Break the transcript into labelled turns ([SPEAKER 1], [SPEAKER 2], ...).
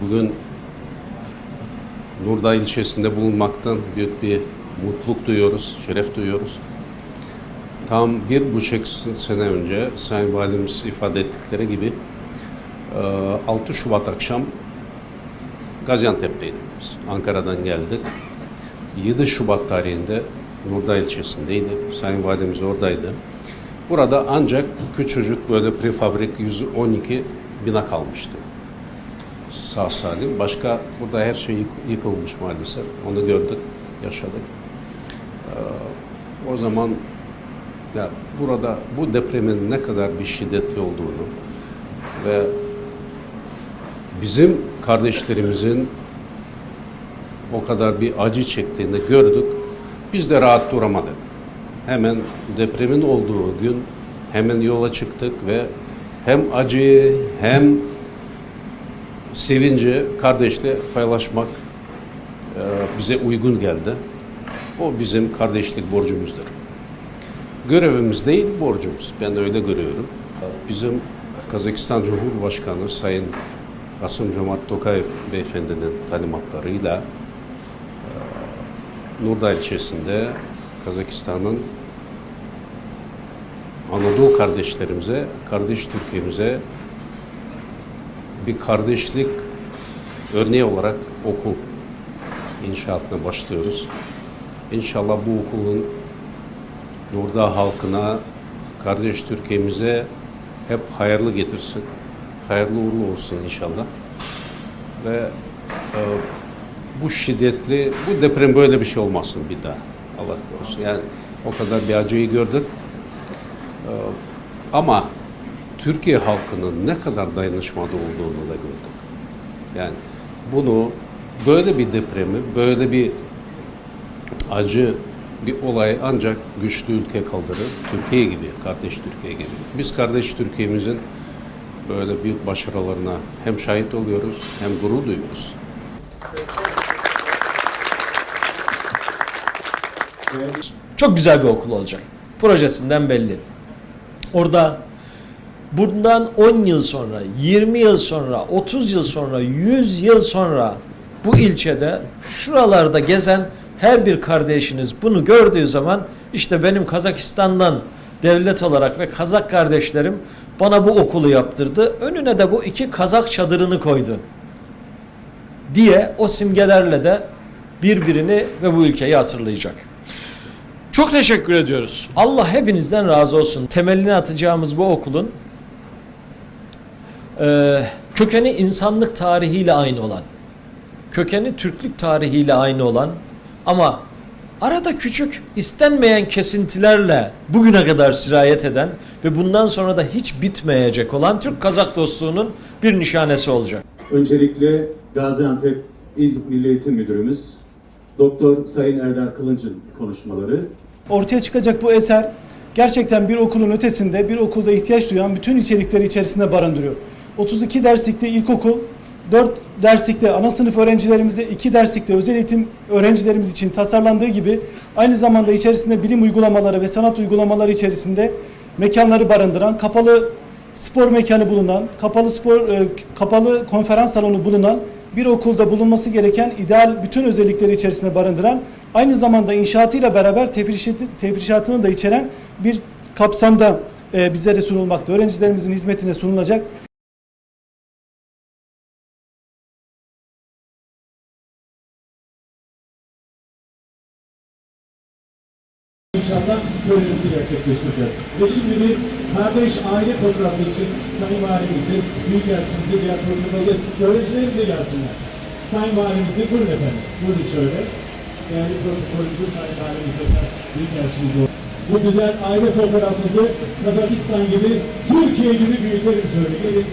[SPEAKER 1] Bugün Nurdağ ilçesinde bulunmaktan büyük bir mutluluk duyuyoruz, şeref duyuyoruz. Tam bir buçuk sene önce Sayın Valimiz ifade ettikleri gibi e, 6 Şubat akşam Gaziantep'teydik biz. Ankara'dan geldik. 7 Şubat tarihinde Nurdağ ilçesindeydik. Sayın Valimiz oradaydı. Burada ancak küçücük böyle prefabrik 112 bina kalmıştı. Sağ salim. Başka burada her şey yık- yıkılmış maalesef. Onu gördük, yaşadık. Ee, o zaman ya burada bu depremin ne kadar bir şiddetli olduğunu ve bizim kardeşlerimizin o kadar bir acı çektiğini gördük. Biz de rahat duramadık. Hemen depremin olduğu gün hemen yola çıktık ve hem acıyı hem sevinci kardeşle paylaşmak e, bize uygun geldi. O bizim kardeşlik borcumuzdur. Görevimiz değil, borcumuz. Ben öyle görüyorum. Bizim Kazakistan Cumhurbaşkanı Sayın Kasım Cömert Tokayev Beyefendinin talimatlarıyla e, Nurdağ ilçesinde Kazakistan'ın Anadolu kardeşlerimize, kardeş Türkiye'mize bir kardeşlik örneği olarak okul inşaatına başlıyoruz. İnşallah bu okulun Nurdağ halkına, kardeş Türkiye'mize hep hayırlı getirsin. Hayırlı uğurlu olsun inşallah. Ve e, bu şiddetli, bu deprem böyle bir şey olmasın bir daha. Allah korusun. Yani o kadar bir acıyı gördük. E, ama Türkiye halkının ne kadar dayanışmada olduğunu da gördük. Yani bunu böyle bir depremi, böyle bir acı bir olay ancak güçlü ülke kaldırır. Türkiye gibi, kardeş Türkiye gibi. Biz kardeş Türkiye'mizin böyle büyük başarılarına hem şahit oluyoruz hem gurur duyuyoruz.
[SPEAKER 2] Çok güzel bir okul olacak. Projesinden belli. Orada bundan 10 yıl sonra, 20 yıl sonra, 30 yıl sonra, 100 yıl sonra bu ilçede şuralarda gezen her bir kardeşiniz bunu gördüğü zaman işte benim Kazakistan'dan devlet olarak ve Kazak kardeşlerim bana bu okulu yaptırdı. Önüne de bu iki Kazak çadırını koydu diye o simgelerle de birbirini ve bu ülkeyi hatırlayacak. Çok teşekkür ediyoruz. Allah hepinizden razı olsun. Temelini atacağımız bu okulun e, kökeni insanlık tarihiyle aynı olan, kökeni Türklük tarihiyle aynı olan ama arada küçük istenmeyen kesintilerle bugüne kadar sirayet eden ve bundan sonra da hiç bitmeyecek olan Türk-Kazak dostluğunun bir nişanesi olacak.
[SPEAKER 3] Öncelikle Gaziantep İl Milli Eğitim Müdürümüz Doktor Sayın Erdar Kılınç'ın konuşmaları.
[SPEAKER 4] ortaya çıkacak bu eser gerçekten bir okulun ötesinde bir okulda ihtiyaç duyan bütün içerikleri içerisinde barındırıyor. 32 derslikte ilkokul, 4 derslikte ana sınıf öğrencilerimize, 2 derslikte özel eğitim öğrencilerimiz için tasarlandığı gibi aynı zamanda içerisinde bilim uygulamaları ve sanat uygulamaları içerisinde mekanları barındıran, kapalı spor mekanı bulunan, kapalı spor e, kapalı konferans salonu bulunan bir okulda bulunması gereken ideal bütün özellikleri içerisinde barındıran, aynı zamanda inşaatıyla beraber tefrişatı, tefrişatını da içeren bir kapsamda e, bizlere sunulmakta. Öğrencilerimizin hizmetine sunulacak.
[SPEAKER 5] İnşallah projemizi gerçekleştireceğiz. Ve şimdi bir kardeş aile fotoğrafı için Sayın Valimizi, Büyükelçimizi diğer protokolde öğrencilerimiz de gelsinler. Sayın Valimizi buyurun efendim. Buyurun şöyle. Yani protokolümüzü Sayın Valimize Büyükelçimiz Bu güzel aile fotoğrafımızı Kazakistan gibi, Türkiye gibi büyütelim şöyle. Gelin